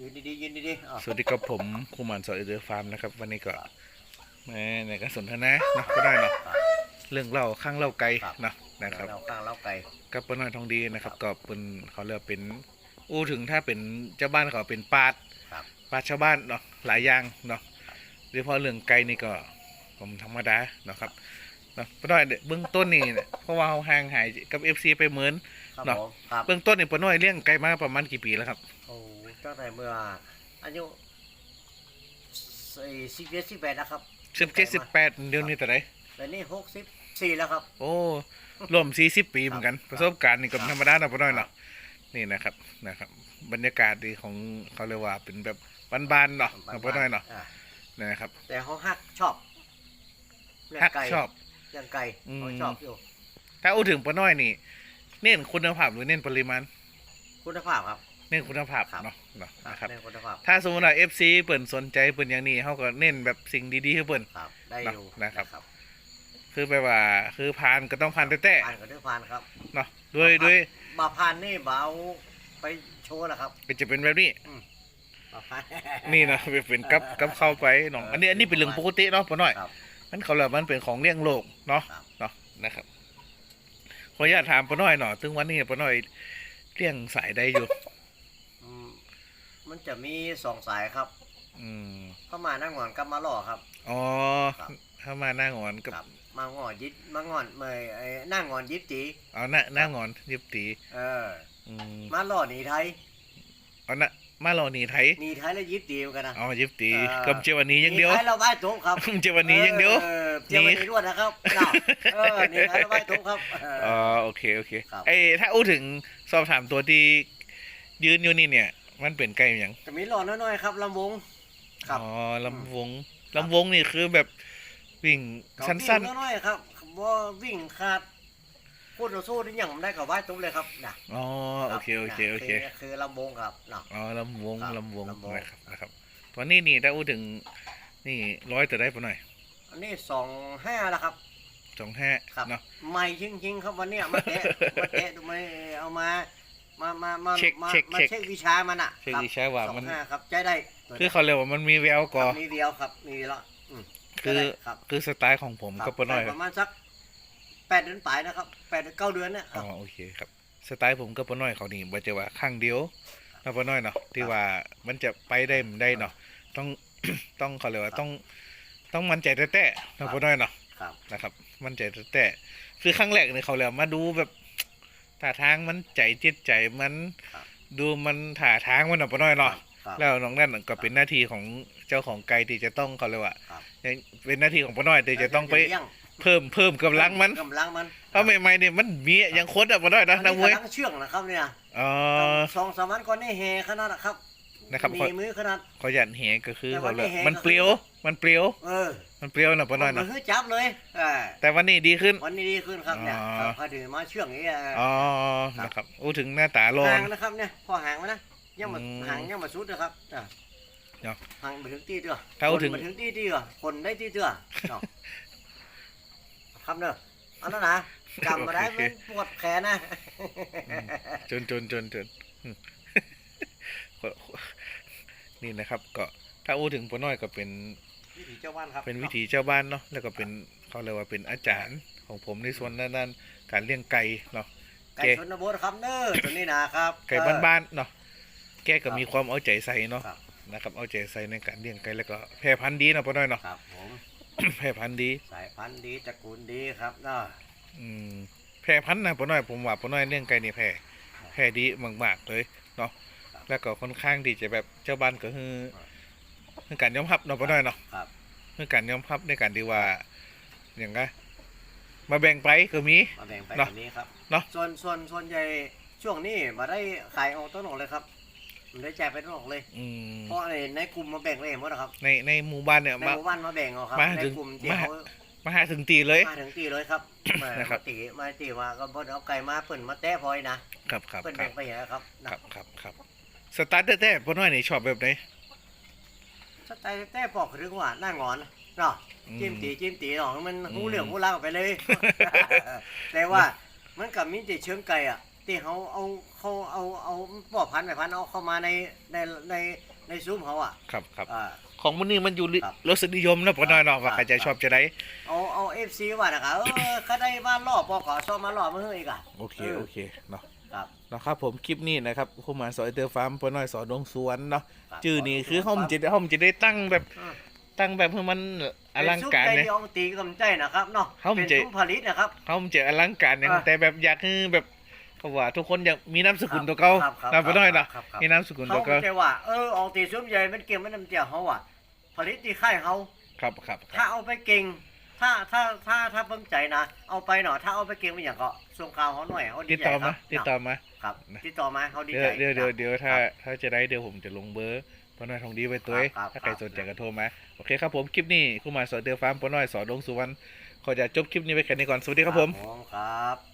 ยืนดีๆยืนดีๆอะสวัสดีครับผมครูหมันสอเดอร์ฟาร์มนะครับ วันนี้ก็แม่ในการสนทนาเนาะก็ได้เนาะเรื่องเล่าข้างเล่าไกลเนาะนะครับเราข้างเราไกลกับป้าน้อยทองดีนะครับ ก็เป็นเขาเรียกว่าเป็นอู้ถึงถ้าเป็นเจ้าบ้านเขาเป็นปาดครับปาดชาวบ้านเนาะหลายอย่างเนาะโดยเฉพาะเรื่องไกลนี่ก็ผมธรรมดาเนาะครับเนาะป้าน้อยเบื้องต้นนี่เนี่ยเพราะว่าเราห่างหายกับเอฟซีไปเหมือนครับเนาะผมครับเบื้องต้นนี่ป้าน้อยเลี้ยงไก่มาประมาณกี่ปีแล้วครับโอ้ ตั้งแต่เมื่ออายุสี่สิบเจ็ดสิบแปดนะครับสิบเจ็ดสิบแปดเดี๋ยวนี้แต่ไหนแต่นี่หกสิบสี่แล้วครับ โอ้รวมสี่สิบปีเหมือนกันครับประสบการณ์นี่ก็ธรรมดานะป้าน้อยเนาะนี่นะครับนะครับ บรรยากาศดีของเขาเรียกว่าเป็นแบบบ้านๆเนาะป้าน้อยเนาะอ่นะครับ แต่เขาฮักชอบเลี้ยงฮักไก่ชอบเลี้ยงไก่อืมเขาชอบอยู่ถ้าอู้ถึงป้าน้อยนี่ เน้นคุณภาพหรือเน้นปริมาณ คุณภาพครับเน้นคุณภาพครับเนาะเนาะนะครับเลี้ยงคุณภาพถ้าสมมติว่าเอฟซีเปิ่นสนใจเปิ่นอย่างนี้เขาก็เน้นแบบสิ่งดีๆให้เปิ่น ครับได้อยู่นะครับ คือแบบว่า คือผ่านก็ต้องผ่านแต่แต่ผ่านกับด้วยผ่านครับเนาะด้วยด้วยมาผ่านนี่เบเอาไปโชว์แล้วครับก็จะเป็นแบบนี้ มาผ่าน นี่นะเป็นกับกับเข้าไปเนาะอันนี้อันนี้เป็นเรื่องปกติเนาะป้าน้อย ครับ มันเขาเลยมันเป็นของเลี้ยงโลกเนาะครับ เนาะนะครับขออนุญาตถามป้าน้อยหน่อยถึงวันนี้ป้าน้อยเลี้ยงสายได้อยู่อืม มันจะมีสองสายครับอืมเข้ามานั่งงอนกับมาล่อครับ อ๋อครับ ถ้ามาหน้างอนกับครับ มางอนยิดมางอนเมยไอ้นั่งงอนยิดจีเอาหน้าหน้างอนยิบตีเอออืมมาล่อหนีไทยเอาหน้ามาเราหนีไทยหนีไทยแล้วยิดจีเหมือนกันนะ อ๋อยิบตีเออ กับเจวันนี้อย่างเดียวหนีไทยเราไหว้ทุกครับเจวันนี้อย่างเดียวเออเจียววันนี้ด้วยนะครับเนาะเออหนีไทยเราไหว้ทุกครับเออ อ๋อโอเคโอเคครับ ไอ้ถ้าอู้ถึงสอบถามตัวที่ยืนอยู่นี่เนี่ย มันเป็นไก่อย่างจะมีหล่อน้อยๆครับลำวง ครับ อ๋อลำวงลำวงนี่คือแบบวิ่งสั้นวิ่งน้อยๆครับว่าวิ่งขาดพูดเราสู้นี่อย่างผมได้กับไหว้ทุกเลยครับนะๆอ๋อโอเคโอเคโอเคคือคือลำวงครับเนาะอ๋อลำวงครับลำวงลำวงนะครับนะครับตอนนี้นี่ถ้าอู้ถึงนี่ร้อยแต่ได้ปะหน่อย อันนี้สองห้าแล้วครับสองห้าครับเนาะใหม่จริงๆครับวันเนี้ยมาแตะมาแตะดูมาเอามา มามามาเช็คมาเช็คมาเช็ค เช็ควิชามันอะเช็คครับวิชาว่าสองมันห้าครับใจได้ตัวคือเขาเรียกว่ามันมีแววคก่อรับมีเดียวครับ มีแล้วอืมคือใจได้ครับคือสไตล์ของผมครับก็ปะหน่อยได้ประมาณสักแปดเดือนปลายนะครับแปดเก้าเดือนเนี่ยคอ๋รัอบ โอเคครับสไตล์ผมก็ปะน้อยเขานี่บ่จะว่าข้างเดียวนะปะน้อยเนาะที่ว่ามันจะไปได้มันได้เนาะต้อง ต้องเขาเรียกว่าต้อง ต้องมั่นใจแต่แต่ๆนะปะน้อยเนาะครับ นะครับ มั่นใจแต่แต่ๆคือครั้งแรกเนี่ยเขาเลยมาดูแบบ ท่าทางมันใจจิตใจมันครับดูมันท่าทางมันเนาะปะน้อยเนาะครับแล้วน้องนั่นก็เป็นหน้าที่ของเจ้าของไก่ที่จะต้องเขาเรียกว่าครับเป็นหน้าที่ของปะน้อยที่จะต้องไปเลี้ยงเพิ่มเพิ่มกำลังมันกำลังมันเพราะใหม่ๆเนี่ยมันมียังโคตรอะปะน้อยนะนักมวยกำลังเชื่องนะครับเนี่ยอ๋อ สองสามวันก่อนนี่เฮขนาดนะครับ นะครับมีมือขนาด ขอยันเหก็คือแต่เขาวันเลยนี้แหมันก็คือเปรี้ยว มันเปรี้ยว เออมันเปรี้ยวนะปะน้อยมัเนาะนคือจับเลยเออแต่วันนี้ดีขึ้น วันนี้ดีขึ้นครับเนี่ยอ๋อ ครับเขาถือมาเชื่องอย่างนี้ยอ๋อนะครับโอ้ถึงหน้าตาลอห่างงนะครับเนี่ยพอห่างมานะยังมาอืมห่างยังมาสุดนะครับอะเนาะห่างไปถึงตีเตือถ้าเอาถึง คนมาถึงตีเตือคนได้ตีเตือเนาะครับเนอะเอาแล้วนะจำมาได้มันปวดแขนนะ จนจนจนจนอืม นี่นะครับ ก็ถ้าอู้ถึงปะน้อยก็เป็นวิถีเจ้าบ้านครับเป็นวิถีเจ้าบ้านเนาะแล้วก็เป็นเขาเรียกว่าเป็นอาจารย์ของผมในส่วนด้านๆการเลี้ยงไก่เนาะไก่ชนบทครับเนอะตัวนี้นะครับ ไก่บ้านๆเนาะแกก็มีความเอาใจใส่เนาะครับนะครับเอาใจใส่ในการเลี้ยงไก่แล้วก็แพร่พันธุ์ดีเนาะปะน้อยเนาะครับผมแพร่พันธุ์ดี สายพันธุ์ดีตระกูลดีครับเนาะอืมแพร่พันธุ์นะปะน้อยผมว่าปะน้อยเลี้ยงไก่นี่แพร่แพร่ดีมากๆเลยเนาะ แล้วก็ค่อนข้างที่จะแบบเจ้าบ้านก็คือคือการยอมรับเนาะปะน้อยเนาะครับคือการยอมรับในการที่ว่าอย่างไงมาแบ่งไปก็มี มาแบ่งไปเนาะแบบนี้ครับเนาะ ส่วนส่วนส่วนใหญ่ช่วงนี้มาได้ขายเอาต้นหนกเลยครับมันได้แจกไปต้นหนกเลย อืมเพราะในในกลุ่มมาแบ่งเลยหมดนะครับ ในในหมู่บ้านเนี่ยในมา หมู่บ้านมาแบ่งเอาครับ มาในถึงกลุ่มที่มา เขามาหาถึงตีเลย มาถึงตีเลยครับ มานะครับมาตีมาตีมาก็บดเอาไก่มาเปิ่นมาแต้พลอยนะครับครับเปิ่นครัแบ่บงไปอย่างนี้ครับนะครับครับครับ สตาร์ทแท้ๆปะน้อยนี่ชอบแบบไหน สไตล์แต้ปอกหรือว่าหน้างอนเนาะอืจิ้มตีจิ้มตีหนองมันอืมหูเหลืองหูลากออกไปเลย แต่ว่ามันกับมินติเชิงไก่อะที่เขาเอาเขาเอาเอาปอบพันธุ์ไปพันธุ์เอาเข้ามาในในในในซุ้มเขาอะครับครับ อ่า ของมันนี่มันอยู่ลิครับรสนิยมนะปอน้อยเนาะว่าครับใครจะชอบจะได้ เอาเอาเอฟซีว่านะครับเออเขาได้มาล่อปอกอชอบมาล่อมืออีกอะโอเคเออโอเคเนาะ ครับเนาะครับผมคลิปนี้นะครับคู่หมาสอยเตอร์ฟาร์มปอน้อยสอดงสวนเนาะครับชื่อนี้คือห้องจะได้ห้องจะได้ตั้งแบบอืมตั้งแบบให้มันอลังการเป็นเนี่ยซุ้มใจดีองตีกำใจนะครับเนาะเขามันเป็นจะซุ้มผลิตนะครับเขาจะอลังการอย่างอ่าแต่แบบอยากให้แบบเขาว่า ทุกคนอยากมีน้ำสกุลตัวเก่าครับครับนะปอน้อยเนาะครับครับ มีน้ำสกุลเขาตัวเก่าไม่ใช่ว่าเออออกตีซุ้มใหญ่มันเก่งมันน้ำเจียวเขาอะผลิตที่ค่ายเขาครับครับคถ้ารับเอาไปเก่ง ถ้าถ้าถ้าถ้าเบิ่งใจนะเอาไปหน่อยถ้าเอาไปเก่งเป็นอย่างก็ส่งข่าวเขาหน่อยเขาดีติดใจต่อคมารับติดต่อมาครับนะติดต่อมาเขาดีเดี๋ใจยวเดี๋ยวเดี๋ยวเดี๋ยวถ้าครับ ถ้าจะได้เดี๋ยวผมจะลงเบอร์ปอน้อยทองดีไว้ตัวเองครับถ้าใครครับ สนใจก็โทรมาโอเคครับผมคลิปนี้คู่หมาสอยเตอร์ฟาร์มปอน้อยสอดงสุวรรณขอจะจบคลิปนี้ไว้แค่นี้ก่อนสวัสดีครับผมครับ